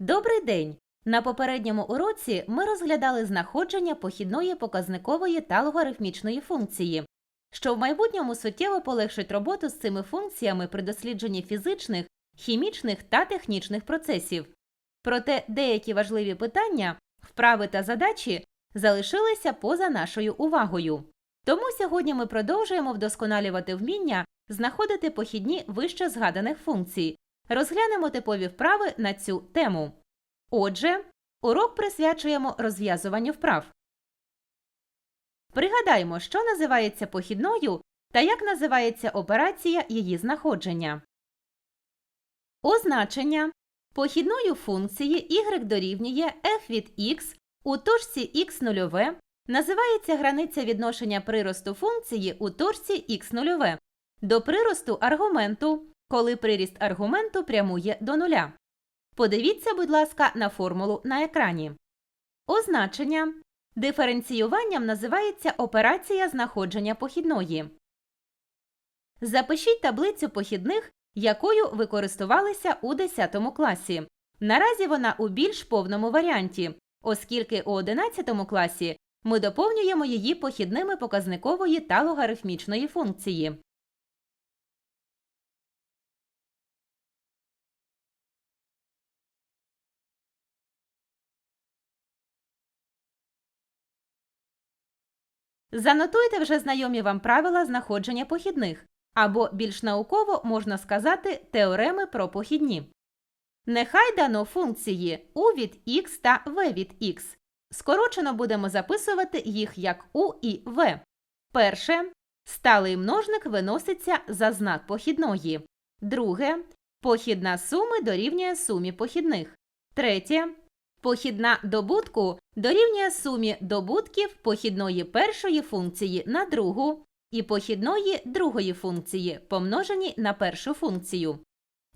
Добрий день! На попередньому уроці ми розглядали знаходження похідної показникової та логарифмічної функції, що в майбутньому суттєво полегшить роботу з цими функціями при дослідженні фізичних, хімічних та технічних процесів. Проте деякі важливі питання, вправи та задачі залишилися поза нашою увагою. Тому сьогодні ми продовжуємо вдосконалювати вміння знаходити похідні вище згаданих функцій, розглянемо типові вправи на цю тему. Отже, урок присвячуємо розв'язуванню вправ. Пригадаймо, що називається похідною та як називається операція її знаходження. Означення похідною функції y дорівнює f від x у точці x нульове називається границя відношення приросту функції у точці x нульове до приросту аргументу, коли приріст аргументу прямує до нуля. Подивіться, будь ласка, на формулу на екрані. Означення диференціюванням називається операція знаходження похідної. Запишіть таблицю похідних, якою ви користувалися у 10 класі. Наразі вона у більш повному варіанті, оскільки у 11 класі ми доповнюємо її похідними показникової та логарифмічної функції. Занотуйте вже знайомі вам правила знаходження похідних, або більш науково можна сказати теореми про похідні. Нехай дано функції u від x та v від x. Скорочено будемо записувати їх як u і v. Перше. Сталий множник виноситься за знак похідної. Друге. Похідна суми дорівнює сумі похідних. Третє. Похідна добутку дорівнює сумі добутків похідної першої функції на другу і похідної другої функції, помножені на першу функцію.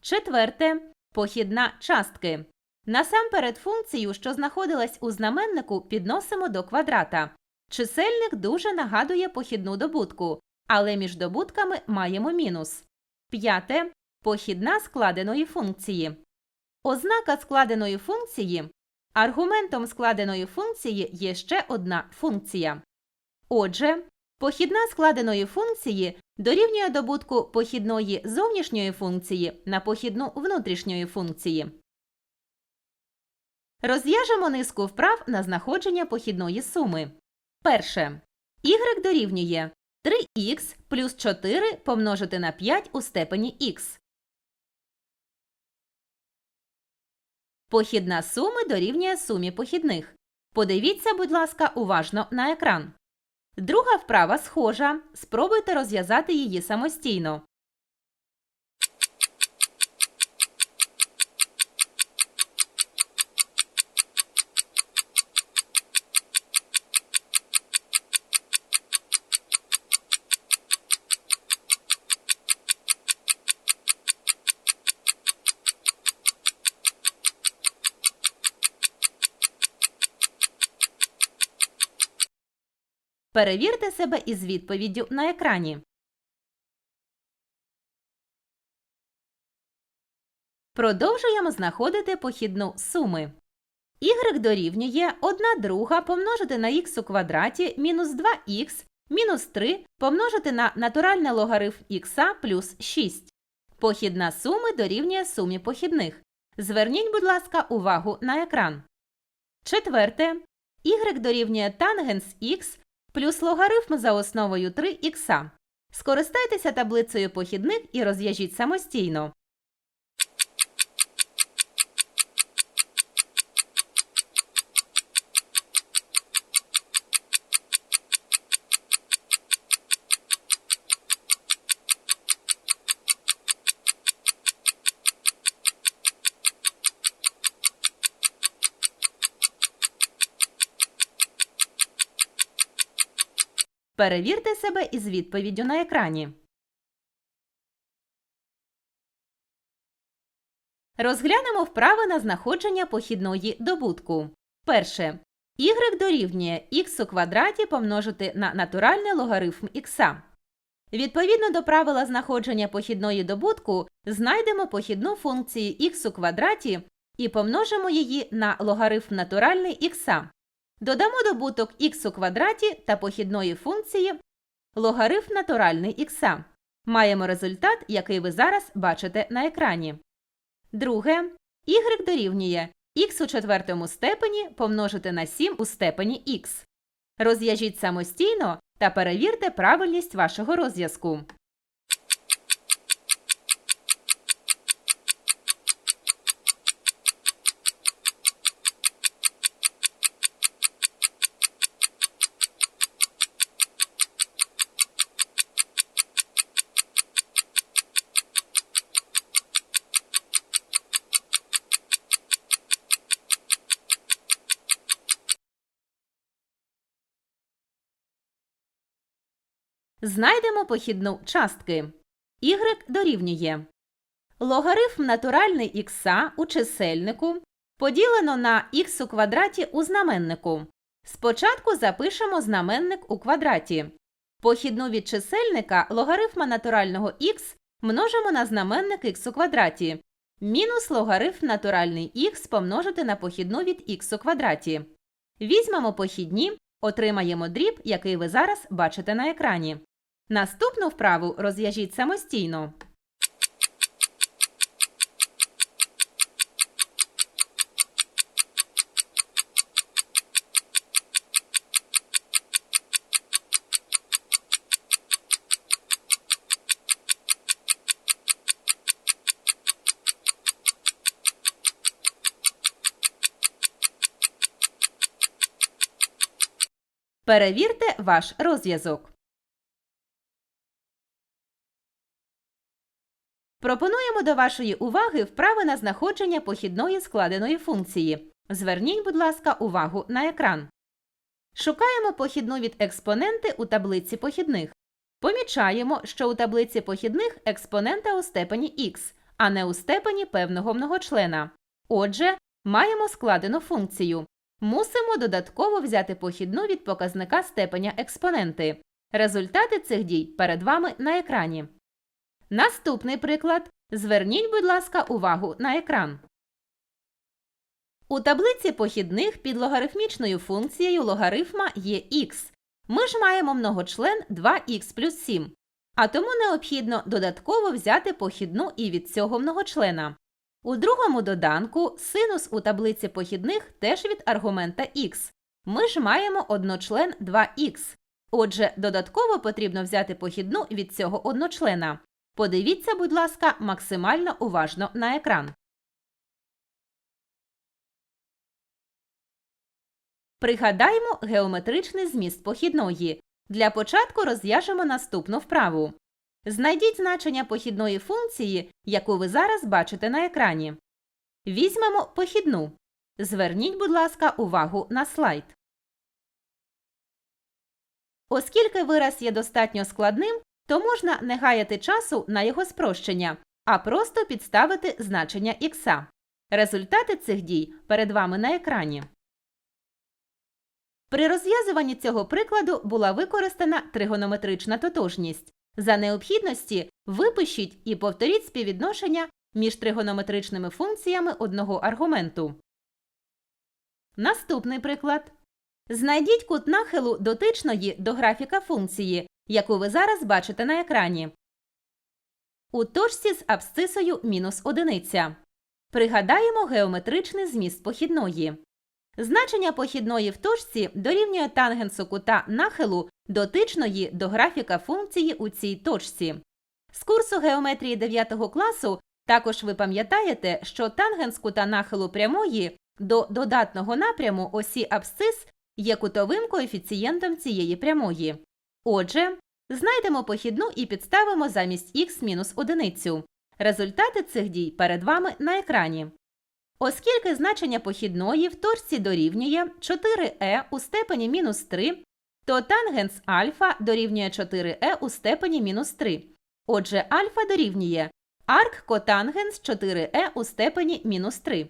Четверте. Похідна частки. Насамперед функцію, що знаходилась у знаменнику, підносимо до квадрата. Чисельник дуже нагадує похідну добутку, але між добутками маємо мінус. П'яте. Похідна складеної функції. Ознака складеної функції Аргументом складеної функції є ще одна функція. Отже, похідна складеної функції дорівнює добутку похідної зовнішньої функції на похідну внутрішньої функції. Розв'яжемо низку вправ на знаходження похідної суми. Перше. y дорівнює 3х плюс 4 помножити на 5 у степені х. Похідна суми дорівнює сумі похідних. Подивіться, будь ласка, уважно на екран. Друга вправа схожа. Спробуйте розв'язати її самостійно. Перевірте себе із відповіддю на екрані. Продовжуємо знаходити похідну суми. y дорівнює 1 друга помножити на х у квадраті мінус 2х мінус 3 помножити на натуральний логарифм х плюс 6. Похідна суми дорівнює сумі похідних. Зверніть, будь ласка, увагу на екран. Четверте. y дорівнює тангенс х плюс логарифм за основою 3х. Скористайтеся таблицею похідних і розв'яжіть самостійно. Перевірте себе із відповіддю на екрані. Розглянемо вправи на знаходження похідної добутку. Перше. y дорівнює х у квадраті помножити на натуральний логарифм х. Відповідно до правила знаходження похідної добутку, знайдемо похідну функції х у квадраті і помножимо її на логарифм натуральний х. Додамо добуток х у квадраті та похідної функції логарифм натуральний х. Маємо результат, який ви зараз бачите на екрані. Друге. y дорівнює х у четвертому степені помножити на 7 у степені х. Розв'яжіть самостійно та перевірте правильність вашого розв'язку. Знайдемо похідну частки. y дорівнює логарифм натуральний х у чисельнику поділено на х у квадраті у знаменнику. Спочатку запишемо знаменник у квадраті. Похідну від чисельника логарифма натурального х множимо на знаменник х у квадраті. Мінус логарифм натуральний х помножити на похідну від х у квадраті. Візьмемо похідні, отримаємо дріб, який ви зараз бачите на екрані. Наступну вправу розв'яжіть самостійно. Перевірте ваш розв'язок. Пропонуємо до вашої уваги вправи на знаходження похідної складеної функції. Зверніть, будь ласка, увагу на екран. Шукаємо похідну від експоненти у таблиці похідних. Помічаємо, що у таблиці похідних експонента у степені х, а не у степені певного многочлена. Отже, маємо складену функцію. Мусимо додатково взяти похідну від показника степеня експоненти. Результати цих дій перед вами на екрані. Наступний приклад. Зверніть, будь ласка, увагу на екран. У таблиці похідних під логарифмічною функцією логарифма є х. Ми ж маємо многочлен 2х плюс 7. А тому необхідно додатково взяти похідну і від цього многочлена. У другому доданку синус у таблиці похідних теж від аргумента х. Ми ж маємо одночлен 2х. Отже, додатково потрібно взяти похідну від цього одночлена. Подивіться, будь ласка, максимально уважно на екран. Пригадаймо геометричний зміст похідної. Для початку розв'яжемо наступну вправу. Знайдіть значення похідної функції, яку ви зараз бачите на екрані. Візьмемо похідну. Зверніть, будь ласка, увагу на слайд. Оскільки вираз є достатньо складним, то можна не гаяти часу на його спрощення, а просто підставити значення х. Результати цих дій перед вами на екрані. При розв'язуванні цього прикладу була використана тригонометрична тотожність. За необхідності випишіть і повторіть співвідношення між тригонометричними функціями одного аргументу. Наступний приклад. Знайдіть кут нахилу дотичної до графіка функції, яку ви зараз бачите на екрані. У точці з абсцисою мінус одиниця. Пригадаємо геометричний зміст похідної. Значення похідної в точці дорівнює тангенсу кута нахилу дотичної до графіка функції у цій точці. З курсу геометрії 9 класу також ви пам'ятаєте, що тангенс кута нахилу прямої до додатного напряму осі абсцис є кутовим коефіцієнтом цієї прямої. Отже, знайдемо похідну і підставимо замість х мінус одиницю. Результати цих дій перед вами на екрані. Оскільки значення похідної в точці дорівнює 4e у степені мінус 3, то тангенс альфа дорівнює 4e у степені мінус 3. Отже, альфа дорівнює арк котангенс 4e у степені мінус 3.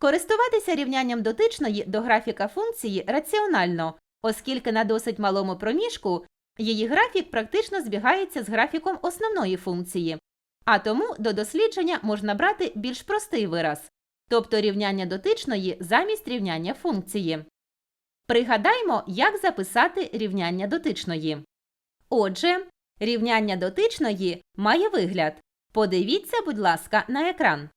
Користуватися рівнянням дотичної до графіка функції раціонально, оскільки на досить малому проміжку її графік практично збігається з графіком основної функції. а тому до дослідження можна брати більш простий вираз, тобто рівняння дотичної замість рівняння функції. Пригадаймо, як записати рівняння дотичної. Отже, рівняння дотичної має вигляд. Подивіться, будь ласка, на екран.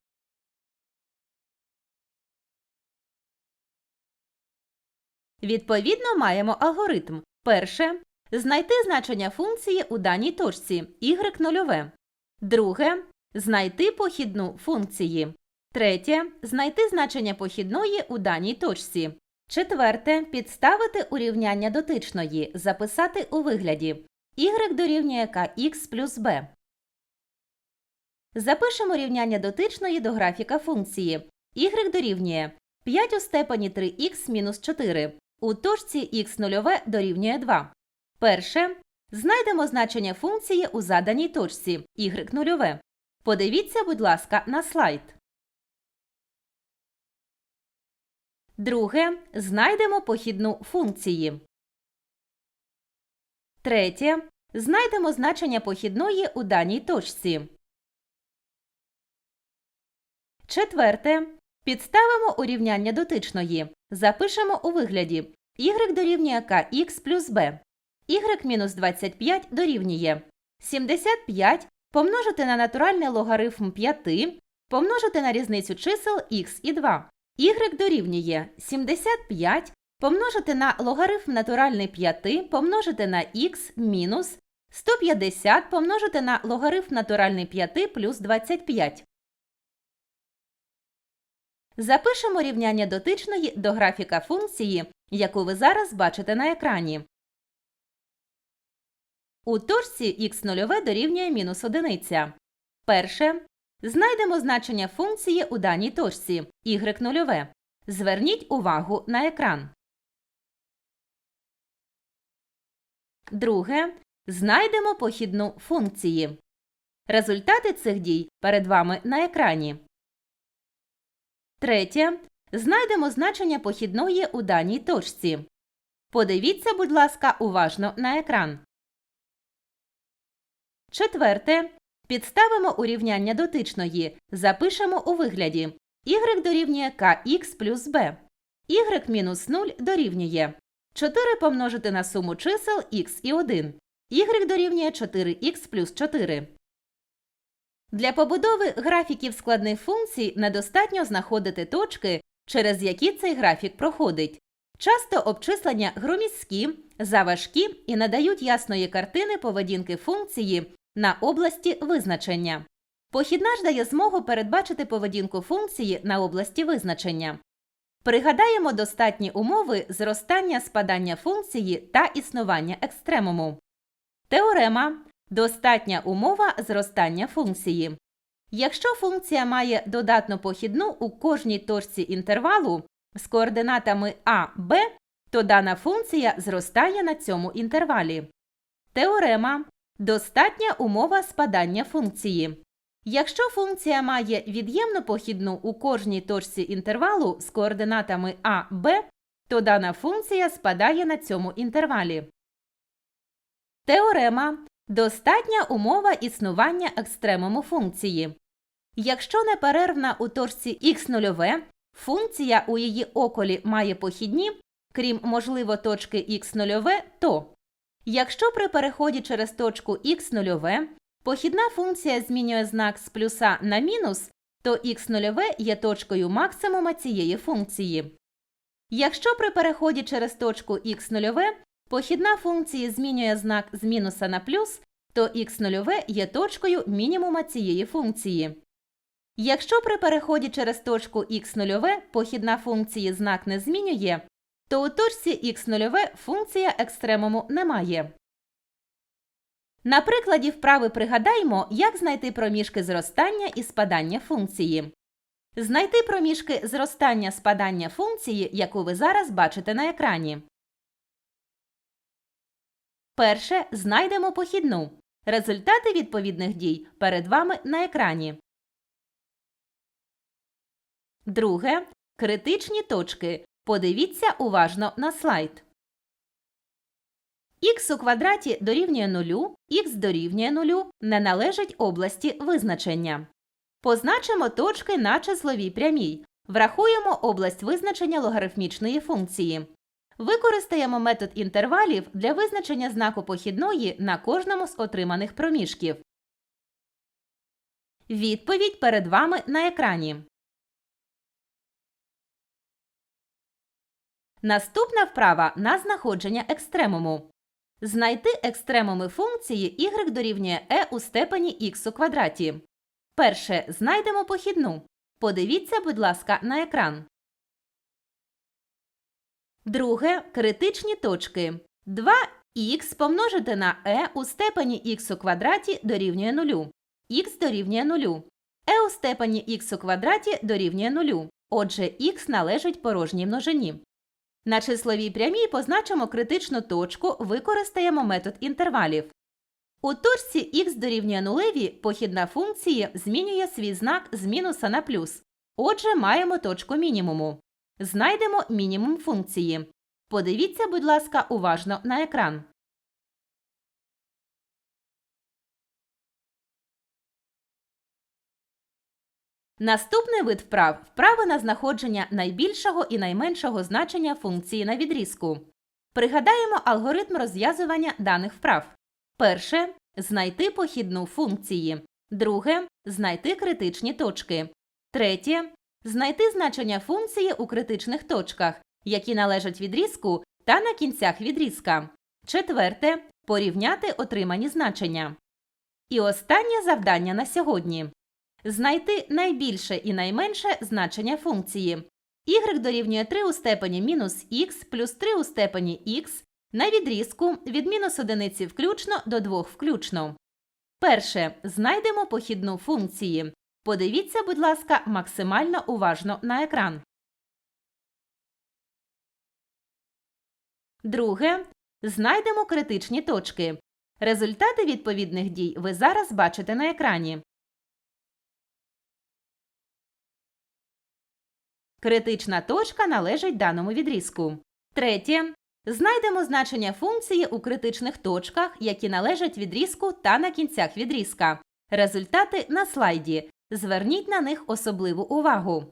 Відповідно, маємо алгоритм. Перше знайти значення функції у даній точці y нульове. Друге знайти похідну функції. Третє знайти значення похідної у даній точці. Четверте підставити урівняння дотичної, записати у вигляді y дорівнює kx плюс b. Запишемо рівняння дотичної до графіка функції. y дорівнює 5 у степені 3х мінус 4. У точці х нульове дорівнює 2. Перше. Знайдемо значення функції у заданій точці y нульове. Подивіться, будь ласка, на слайд. Друге. Знайдемо похідну функції. Третє. Знайдемо значення похідної у даній точці. Четверте. Підставимо урівняння дотичної. Запишемо у вигляді y дорівнює kx плюс b. y мінус 25 дорівнює 75 помножити на натуральний логарифм 5, помножити на різницю чисел х і 2. y дорівнює 75 помножити на логарифм натуральний 5 помножити на х мінус 150 помножити на логарифм натуральний 5 плюс 25. Запишемо рівняння дотичної до графіка функції, яку ви зараз бачите на екрані. У точці х нульове дорівнює мінус одиниця. Перше. Знайдемо значення функції у даній точці y нульове. Зверніть увагу на екран. Друге. Знайдемо похідну функції. Результати цих дій перед вами на екрані. Третє. Знайдемо значення похідної у даній точці. Подивіться, будь ласка, уважно на екран. Четверте. Підставимо урівняння дотичної. Запишемо у вигляді y дорівнює kx плюс b. y мінус 0 дорівнює 4 помножити на суму чисел x і 1. y дорівнює 4x плюс 4. Для побудови графіків складних функцій недостатньо знаходити точки, через які цей графік проходить. Часто обчислення громіські, заважкі і надають ясної картини поведінки функції на області визначення. Похідна ж дає змогу передбачити поведінку функції на області визначення. Пригадаємо достатні умови зростання спадання функції та існування екстремуму. Теорема достатня умова зростання функції. Якщо функція має додатну похідну у кожній точці інтервалу з координатами а, b, то дана функція зростає на цьому інтервалі. Теорема достатня умова спадання функції. Якщо функція має від'ємну похідну у кожній точці інтервалу з координатами а, b, то дана функція спадає на цьому інтервалі. Теорема достатня умова існування екстремуму функції. Якщо неперервна у точці х нульове, функція у її околі має похідні, крім можливо точки х нульове, то якщо при переході через точку х нульове похідна функція змінює знак з плюса на мінус, то х нульове є точкою максимума цієї функції. Якщо при переході через точку х нульове похідна функції змінює знак з мінуса на плюс, то х нульове є точкою мінімума цієї функції. Якщо при переході через точку х нульове похідна функції знак не змінює, то у точці х нульове функція екстремуму немає. На прикладі вправи пригадаймо, як знайти проміжки зростання і спадання функції. Знайти проміжки зростання спадання функції, яку ви зараз бачите на екрані. Перше знайдемо похідну. Результати відповідних дій перед вами на екрані. Друге. Критичні точки. Подивіться уважно на слайд. х у квадраті дорівнює 0, х дорівнює 0 не належить області визначення. Позначимо точки на числовій прямій. Врахуємо область визначення логарифмічної функції. Використаємо метод інтервалів для визначення знаку похідної на кожному з отриманих проміжків. Відповідь перед вами на екрані. Наступна вправа на знаходження екстремуму. Знайти екстремуми функції y дорівнює e у степені x у квадраті. Перше. Знайдемо похідну. Подивіться, будь ласка, на екран. Друге. Критичні точки. 2х помножити на e у степені х у квадраті дорівнює 0. х дорівнює 0. e у степені х у квадраті дорівнює 0. Отже, х належить порожній множині. На числовій прямій позначимо критичну точку, використаємо метод інтервалів. У точці х дорівнює нулеві похідна функції змінює свій знак з мінуса на плюс. Отже, маємо точку мінімуму. Знайдемо мінімум функції. Подивіться, будь ласка, уважно на екран. Наступний вид вправ вправи на знаходження найбільшого і найменшого значення функції на відрізку. Пригадаємо алгоритм розв'язування даних вправ. Перше знайти похідну функції. Друге знайти критичні точки. Третє знайти значення функції у критичних точках, які належать відрізку та на кінцях відрізка. Четверте порівняти отримані значення. І останнє завдання на сьогодні. Знайти найбільше і найменше значення функції. y дорівнює 3 у степені мінус х плюс 3 у степені х на відрізку від мінус одиниці включно до 2 включно. Перше. Знайдемо похідну функції. Подивіться, будь ласка, максимально уважно на екран. Друге. Знайдемо критичні точки. Результати відповідних дій ви зараз бачите на екрані. Критична точка належить даному відрізку. Третє. Знайдемо значення функції у критичних точках, які належать відрізку та на кінцях відрізка. Результати на слайді. Зверніть на них особливу увагу.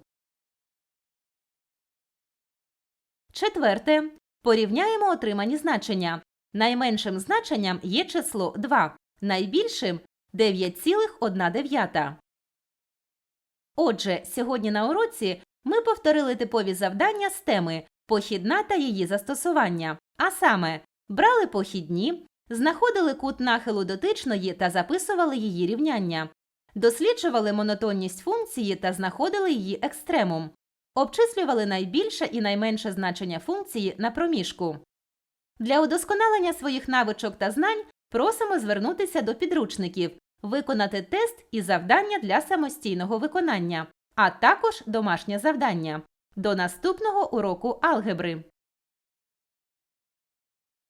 Четверте. Порівняємо отримані значення. Найменшим значенням є число 2, найбільшим 9,1. Отже, сьогодні на уроці ми повторили типові завдання з теми похідна та її застосування. А саме, брали похідні, знаходили кут нахилу дотичної та записували її рівняння, досліджували монотонність функції та знаходили її екстремум, обчислювали найбільше і найменше значення функції на проміжку. Для удосконалення своїх навичок та знань просимо звернутися до підручників, виконати тест і завдання для самостійного виконання, а також домашнє завдання. До наступного уроку алгебри.